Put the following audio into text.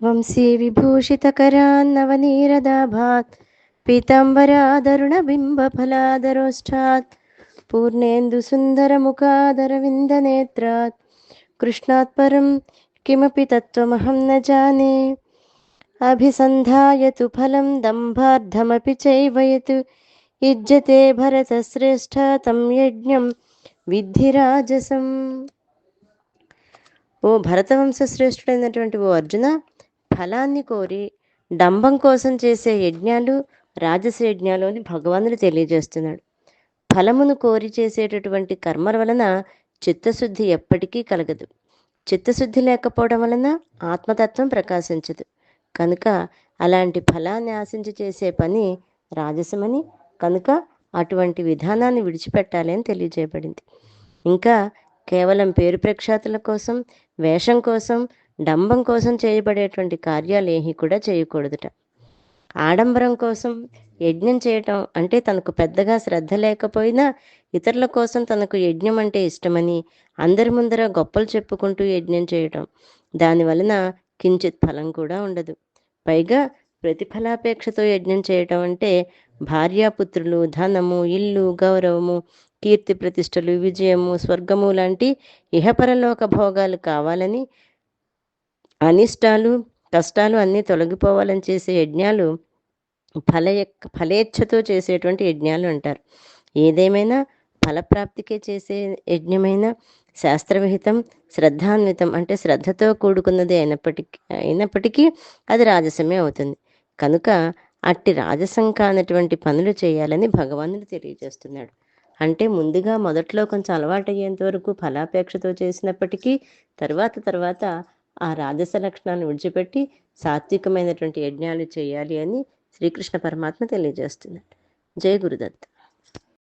వంశీ విభూషితకరాన్నవనీరదాభాత్ పీతాంబరాదరుణబింబఫలాదరోష్టాత్ పూర్ణేందు సుందరముఖాదరవిन्दనేత్రాత్ కృష్ణాత్ పరం కిమపి తత్వమహం న జానే అభిసంధాయతు ఫలం దంభార్థమపి చైవయతు యుజ్యతే భరతశ్రేష్ఠ తం యజ్ఞం విద్ధి రాజసం ఓ భరతవంశ శ్రేష్ఠుడైనటువంటి ఓ అర్జున ఫలాన్ని కోరి డంబం కోసం చేసే యజ్ఞాలు రాజస యజ్ఞాలు అని భగవానుడు తెలియజేస్తున్నాడు. ఫలమును కోరి చేసేటటువంటి కర్మల వలన చిత్తశుద్ధి ఎప్పటికీ కలగదు. చిత్తశుద్ధి లేకపోవడం వలన ఆత్మతత్వం ప్రకాశించదు. కనుక అలాంటి ఫలాన్ని ఆశించి చేసే పని రాజసమని కనుక అటువంటి విధానాన్ని విడిచిపెట్టాలి అని తెలియజేయబడింది. ఇంకా కేవలం పేరు ప్రఖ్యాతుల కోసం వేషం కోసం డంబం కోసం చేయబడేటువంటి కార్యాలు ఏమీ కూడా చేయకూడదుట. ఆడంబరం కోసం యజ్ఞం చేయటం అంటే తనకు పెద్దగా శ్రద్ధ లేకపోయినా ఇతరుల కోసం తనకు యజ్ఞం అంటే ఇష్టమని అందరి ముందర గొప్పలు చెప్పుకుంటూ యజ్ఞం చేయటం. దాని వలన కించిత్ ఫలం కూడా ఉండదు. పైగా ప్రతిఫలాపేక్షతో యజ్ఞం చేయటం అంటే భార్యాపుత్రులు ధనము ఇల్లు గౌరవము కీర్తి ప్రతిష్టలు విజయము స్వర్గము లాంటి ఇహపరలోక భోగాలు కావాలని అనిష్టాలు కష్టాలు అన్నీ తొలగిపోవాలని చేసే యజ్ఞాలు ఫల ఫలేచ్ఛతో చేసేటువంటి యజ్ఞాలు అంటారు. ఏదేమైనా ఫలప్రాప్తికే చేసే యజ్ఞమైన శాస్త్రవిహితం శ్రద్ధాన్వితం అంటే శ్రద్ధతో కూడుకున్నది అయినప్పటికీ అయినప్పటికీ అది రాజసమే అవుతుంది. కనుక అట్టి రాజసం కానటువంటి పనులు చేయాలని భగవానుడు తెలియజేస్తున్నాడు. అంటే ముందుగా మొదట్లో కొంచెం అలవాటు అయ్యేంత వరకు ఫలాపేక్షతో చేసినప్పటికీ తర్వాత తర్వాత ఆ రాజస లక్షణాలను విడిచిపెట్టి సాత్వికమైనటువంటి యజ్ఞాలు చేయాలి అని శ్రీకృష్ణ పరమాత్మ తెలియజేస్తున్నాడు. జయ గురుదత్త.